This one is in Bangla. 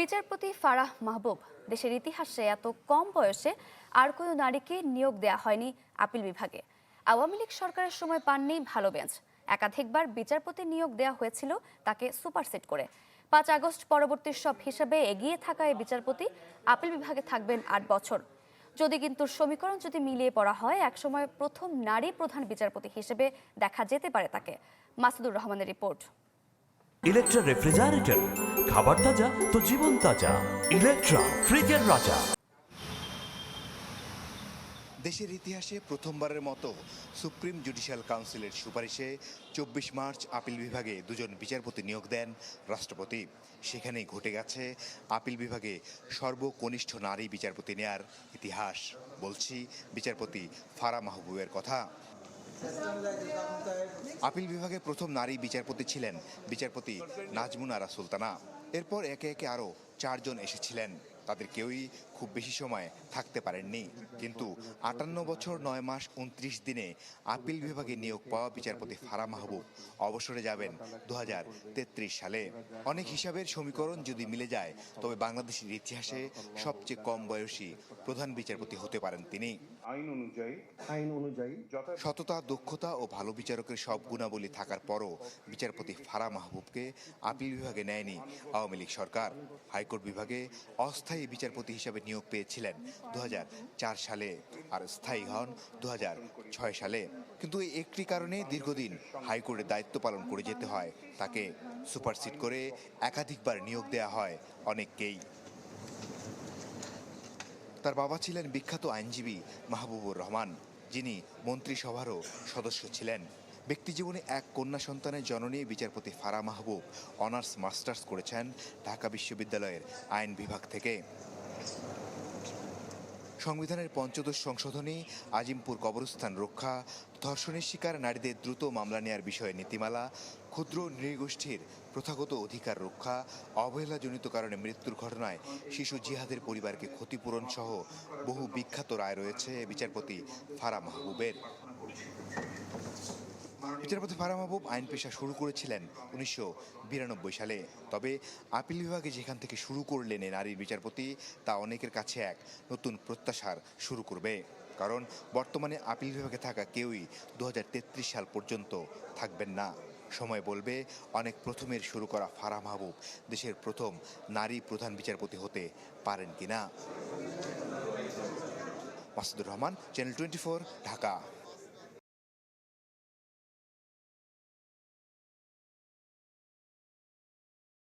বিচারপতি ফারাহ মাহবুব, দেশের ইতিহাসে এত কম বয়সে আর কোনো নারীকে নিয়োগ দেয়া হয়নি আপিল বিভাগে। আওয়ামী লীগ সরকারের সময় পাননি ভালো বেঞ্চ। একাধিকবার বিচারপতি নিয়োগ দেয়া হয়েছিল তাকে সুপারসেট করে। পাঁচ আগস্ট পরবর্তী সব হিসাবে এগিয়ে থাকা এই বিচারপতি আপিল বিভাগে থাকবেন আট বছর। যদি কিন্তু সমীকরণ যদি মিলিয়ে পড়া হয়, একসময় প্রথম নারী প্রধান বিচারপতি হিসেবে দেখা যেতে পারে তাকে। মাসুদুর রহমানের রিপোর্ট। ইলেকট্রা রেফ্রিজারেটর খাবার তাজা তো জীবন তাজা। ইলেকট্রা, ফ্রিজের রাজা। দেশের ইতিহাসে প্রথমবারের মতো সুপ্রিম জুডিশিয়াল কাউন্সিলের সুপারিশে চব্বিশ মার্চ আপিল বিভাগে দুজন বিচারপতি নিয়োগ দেন রাষ্ট্রপতি। সেখানেই ঘটে গেছে আপিল বিভাগে সর্বকনিষ্ঠ নারী বিচারপতি নেয়ার ইতিহাস। বলছি বিচারপতি ফারা মাহবুবের কথা। আপিল বিভাগে প্রথম নারী বিচারপতি ছিলেন। বিচারপতি নাজমুনারা সুলতানা। এরপর একে একে আরও চারজন এসেছিলেন। তাদের কেউই খুব বেশি সময় থাকতে পারেননি। কিন্তু আটান্ন বছর নয় মাস উনত্রিশ দিনে আপিল বিভাগে নিয়োগ পাওয়া বিচারপতি ফারা মাহবুব অবসরে যাবেন দু সালে। অনেক হিসাবের সমীকরণ যদি মিলে যায় তবে বাংলাদেশের ইতিহাসে সবচেয়ে কম বয়সী প্রধান বিচারপতি হতে পারেন তিনি। আইন অনুযায়ী আইন অনুযায়ী সততা দক্ষতা ও ভালো বিচারকের সব গুণাবলী থাকার পরও বিচারপতি ফারা মাহবুবকে আপিল বিভাগে নেয়নি আওয়ামী লীগ সরকার। হাইকোর্ট বিভাগে অস্থায়ী বিচারপতি হিসাবে নিয়োগ পেয়েছিলেন। দু সালে আর স্থায়ী হন দু সালে। কিন্তু একটি কারণে দীর্ঘদিন হাইকোর্টে দায়িত্ব পালন করে যেতে হয়। তাকে সুপারসিড করে একাধিকবার নিয়োগ দেয়া হয় অনেককেই। তার বাবা ছিলেন বিখ্যাত আইনজীবী মাহবুবুর রহমান, যিনি মন্ত্রিসভারও সদস্য ছিলেন। ব্যক্তিজীবনে এক কন্যা সন্তানের জননী বিচারপতি ফারা মাহবুব অনার্স মাস্টার্স করেছেন ঢাকা বিশ্ববিদ্যালয়ের আইন বিভাগ থেকে। সংবিধানের পঞ্চদশ সংশোধনী, আজিমপুর কবরস্থান রক্ষা, ধর্ষণের শিকার নারীদের দ্রুত মামলা নেয়ার বিষয়ে নীতিমালা, ক্ষুদ্র নৃগোষ্ঠীর প্রথাগত অধিকার রক্ষা, অবহেলাজনিত কারণে মৃত্যুর ঘটনায় শিশু জিহাদের পরিবারকে ক্ষতিপূরণ সহ বহু বিখ্যাত রায় রয়েছে বিচারপতি ফারা মাহবুবের। বিচারপতি ফারা মাহবুব আইন পেশা শুরু করেছিলেন উনিশশো বিরানব্বই সালে। তবে আপিল বিভাগে যেখান থেকে শুরু করলেন এই নারীর বিচারপতি, তা অনেকের কাছে এক নতুন প্রত্যাশার শুরু করবে। কারণ বর্তমানে আপিল বিভাগে থাকা কেউই দু হাজার তেত্রিশ সাল পর্যন্ত থাকবেন না। সময় বলবে, অনেক প্রথমের শুরু করা ফারা মাহবুব দেশের প্রথম নারী প্রধান বিচারপতি হতে পারেন কিনা। Masudur Rahman channel twenty Dhaka.